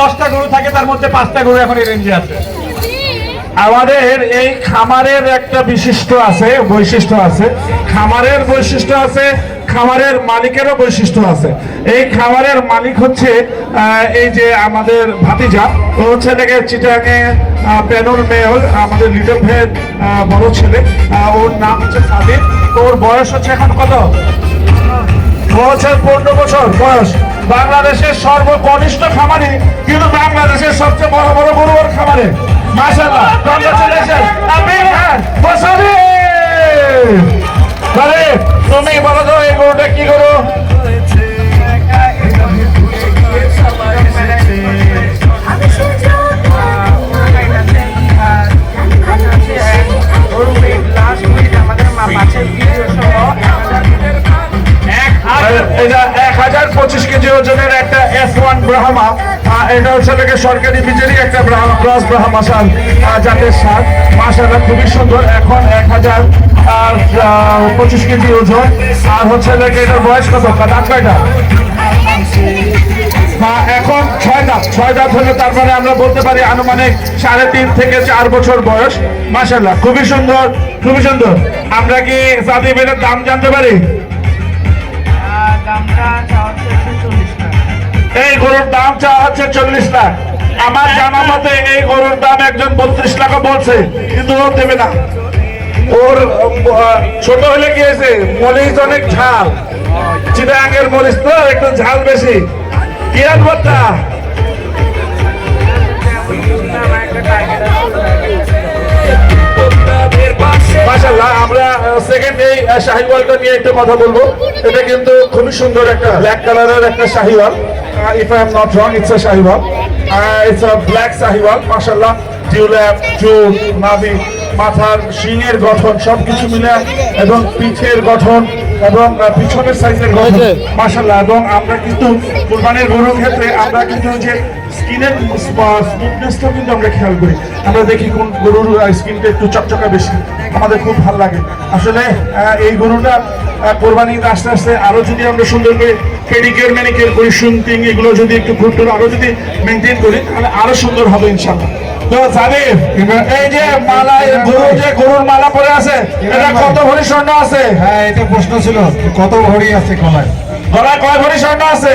দশটা গরু থাকে, তার মধ্যে পাঁচটা গরু এখন এই রেঞ্জে আছে। আমাদের এই খামারের একটা বিশিষ্ট আছে, বৈশিষ্ট্য আছে। খামারের বৈশিষ্ট্য আছে, খামারের মালিকেরও বৈশিষ্ট্য আছে। এই খামারের মালিক হচ্ছে এই যে আমাদের ভাতিজা। ও হচ্ছে থেকে চিটাঙে পেনুর মেয়র, আমাদের লিটল ভেদ বড় ছেলে। ওর নাম হচ্ছে সাদিক। তো ওর বয়স হচ্ছে এখন কত? বছর পনেরো বছর বয়স। বাংলাদেশের সর্বকনিষ্ঠ খামারে কিন্তু বাংলাদেশের সবচেয়ে বড় বড় গরুর খামারে। মাসাল্লাহ তুমি বলো তো, এই গরুটা কি গরু? ওজনের একটা এফ ওয়ান ব্রাহ্মা এটা হচ্ছে থেকে সরকারি বিজেরি একটা ব্রাহ্মা ক্রস ব্রাহ্মা সার জাতের সার মাসাটা খুবই সুন্দর। এখন এক হাজার, আর পঁচিশ কেজি ওজন। আর হচ্ছে থেকে এটার বয়স কত? দাঁত কয়টা? এখন ছয় দাঁত। ছয় দাঁত হলে তারপরে আমরা বলতে পারি আনুমানিক সাড়ে তিন থেকে চার বছর বয়স। মাসাল্লাহ খুবই সুন্দর খুবই সুন্দর। আমরা কি সাদি বেলের দাম জানতে পারি? এই গরুর দাম চাওয়া হচ্ছে চল্লিশ লাখ। আমার জানা মতে এই গরুর দাম একজন বত্রিশ লাখও বলছে, কিন্তু ও দেবে না। ওর ছোট হলে কি হয়েছে? মরিচ অনেক ঝাল। চিটাঙ্গের মরিচ তো, একটু ঝাল বেশি। কি আনবটা মাশাল্লাহ আমরা সেকেন্ড এই শাহিওয়ালটা নিয়ে একটু কথা বলব। এটা কিন্তু খুবই সুন্দর একটা ব্ল্যাক কালারের একটা Sahiwal. If I am not wrong it's a Sahiwal it's a black Sahiwal মাশাল্লাহ টিউল্যাপ চুল নাভি মাথার শিংয়ের গঠন সবকিছু মিলে এবং পিঠের গঠন এবং পিছনের সাইজের গঠন মাশাল্লাহ এবং আমরা কিন্তু কুরবানির গরুর ক্ষেত্রে আমরা কিন্তু যে স্কিনের স্মুথনেসটাও কিন্তু আমরা খেয়াল করি। আমরা দেখি কোন গরুর স্কিনটা একটু চকচকা বেশি। আমাদের খুব ভালো লাগে। আসলে এই গরুটা কোরবানি আস্তে আস্তে আরও যদি আমরা সুন্দর করে পেডিকেয়ার ম্যানিকেয়ার করি শুনতিং এগুলো যদি একটু ঘুরতে আরও যদি মেনটেন করি তাহলে আরও সুন্দর হবে ইনশাল্লাহ তো সাদিফ এই যে মালা গরু যে গরুর মালা পরে আছে এটা কত ভরি স্বর্ণ আছে? হ্যাঁ এটা প্রশ্ন ছিল কত ভরি আছে কলায় গলায় কয় ভরি স্বর্ণ আছে?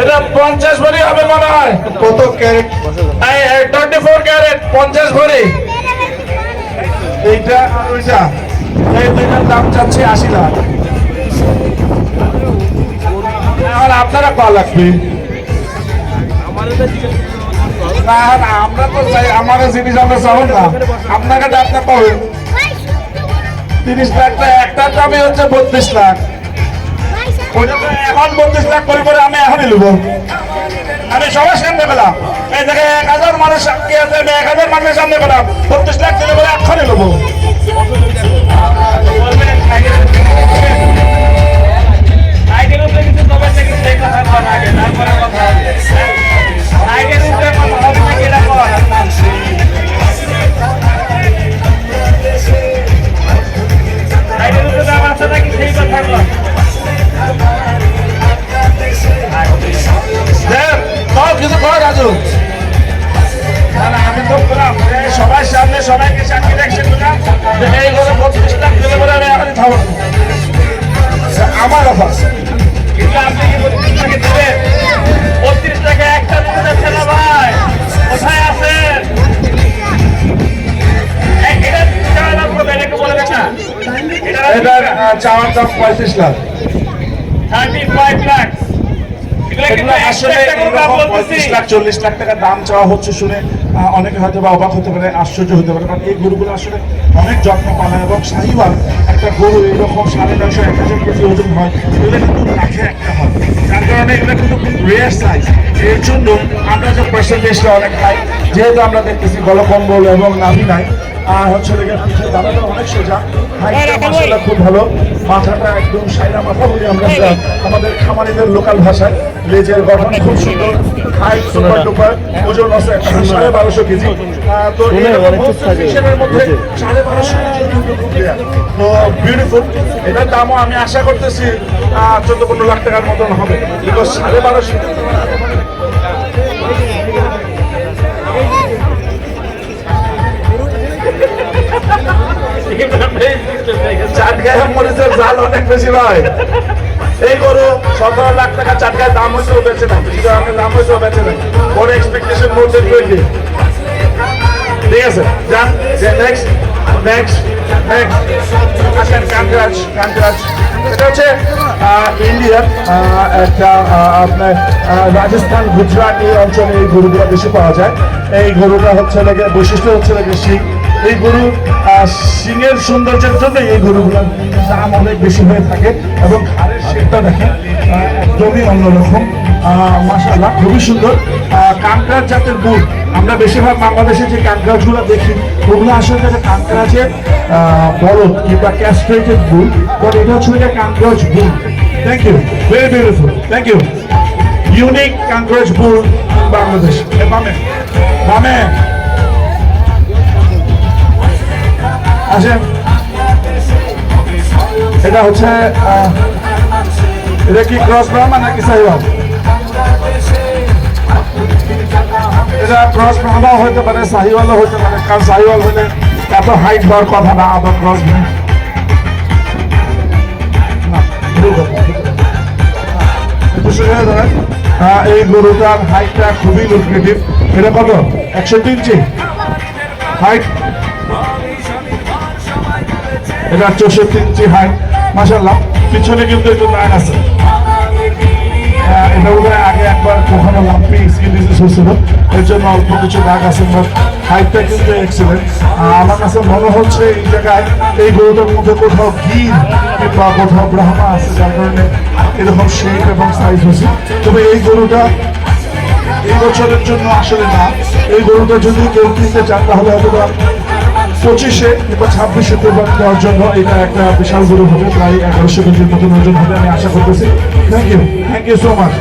এটা পঞ্চাশ ভরি হবে মনে হয়। কত ক্যারেট? টোয়েন্টি ফোর ক্যারেট পঞ্চাশ ভরি। এইটা আর ওইটা? এই দুইটার দাম চাচ্ছে আশি লাখ। আর আপনারা ক লাগবে না না, আমরা তো চাই আমাদের জিনিস আমরা চাবো না। আপনাকে আপনার পাবেন তিরিশ লাখটা, একটার দামই হচ্ছে বত্রিশ লাখ। এখন বত্রিশ লাখ করি করে আমি এখনই লুব। আমি সবার সামনে পেলাম। এই দেখে এক হাজার মানুষ সাক্ষী আছে আমি এক হাজার মানুষের সামনে পেলাম। বত্রিশ লাখ দিলে বলে এক্ষণে নেব দেখ, সামনে সবাইকে সাক্ষী দেখছে বললাম যে এই করে বত্রিশ লাখ দিলে বলে আমি এখনই থামো। আমার অফার কিন্তু আপনি কি বত্রিশ টাকা দেবেন? বত্রিশ টাকা একটা দিতে যাচ্ছে না ভাই? কোথায় আছেন? এটা এটার চাওয়ার দাম পঁয়ত্রিশ লাখ। এগুলো আসলে এরকম পঁয়ত্রিশ লাখ চল্লিশ লাখ টাকা দাম চাওয়া হচ্ছে শুনে অনেকে হয়তো বা অবাক হতে পারে আশ্চর্য হতে পারে কারণ এই গরুগুলো আসলে অনেক যত্ন পালন এবং শাহিওয়াল একটা গরু এরকম সাড়ে নয়শো এক হাজার কেজি ওজন হয় এগুলো কিন্তু লাখে একটা হয়। যার কারণে এগুলো কিন্তু খুব রেয়ার সাইজ এর জন্য আমরা যে পার্সেন্টেজটা অনেক যেহেতু আমরা দেখতেছি গলকম্বল এবং নাভি নাই হচ্ছে লেগে পিঠে দানাটা অনেক সোজা। মাসাল্লাহ খুব ভালো। মাথাটা একদম সাইরা মাথা বলি আমরা আমাদের খামারিদের লোকাল ভাষায়। লেজের গঠন খুব সুন্দর। হাইট সুপার ডুপার ওজন আছে সাড়ে বারোশো কেজি। তো মধ্যে সাড়ে বারোশো। তো বিউটিফুল এটার দামও আমি আশা করতেছি চোদ্দ পনেরো লাখ টাকার মতন হবে। বিকজ সাড়ে বারোশো অনেক বেশি ভাই এই গরু লাখ টাকা দাম দাম ঠিক আছে নেক্সট নেক্সট নেক্সট ইন্ডিয়ার একটা আপনার রাজস্থান গুজরাট এই অঞ্চলে এই গরুগুলো বেশি পাওয়া যায় এই গরুটা হচ্ছে বৈশিষ্ট্য হচ্ছে লাগে শিং এই গরু শিংয়ের সৌন্দর্যের জন্য এই গরুগুলোর দাম অনেক বেশি হয়ে থাকে এবং ঘাড়ের শেপটা দেখেন একদমই অন্যরকম। মাসাল্লাহ খুবই সুন্দর। কানকরাজ জাতের গুড়। আমরা বেশিরভাগ বাংলাদেশে যে কানকরাজগুলো দেখি, ওগুলো আসলে যে কানকরাজের বলদ কিংবা ক্যাস্ট্রেটেড গুড় বাট এটা হচ্ছে যে কানকরাজ গুড়। Thank you very beautiful thank you unique Kankraj গুড় বাংলাদেশ এ মামে আসেন। এটা হচ্ছে এটা কি ক্রস ব্রাহ্মা নাকি সাইওয়াল এটা ক্রস ব্রাহ্মা হইতে পারে সাহিওয়ালও হইতে পারে, কারণ সাহিওয়াল হলে এত হাইট হওয়ার কথা না আবার ক্রস এই গরুটার হাইটটা খুবই লুক্রেটিভ এটা কত? একশো ইঞ্চি। হাইট এটা চৌষট্টি ইঞ্চি হাইট মাসাল্লাহ পিছনে কিন্তু একটু দাগ আছে। এটা বোধ আগে একবার কখনো লাম্পি স্কিন ডিজিজ হয়েছিল। এর জন্য অল্প কিছু দাগ আছে বাট হাইটটা কিন্তু এক্সেলেন্ট আমার কাছে মনে হচ্ছে এই জায়গায় এই গরুটার মধ্যে কোথাও গির কিংবা কোথাও ব্রাহ্মা আছে, যার কারণে এরকম শেপ এবং সাইজ হয়েছে তবে এই গরুটা এই বছরের জন্য আসলে না। এই গরুটা যদি কেউ কিনতে চান তাহলে হয়তো বা পঁচিশে বা ছাব্বিশে প্রভাব দেওয়ার জন্য এটা একটা বিশাল বড় হবে, প্রায় এগারোশো কেজির মতন ওজন হবে আমি আশা করতেছি। Thank you thank you so much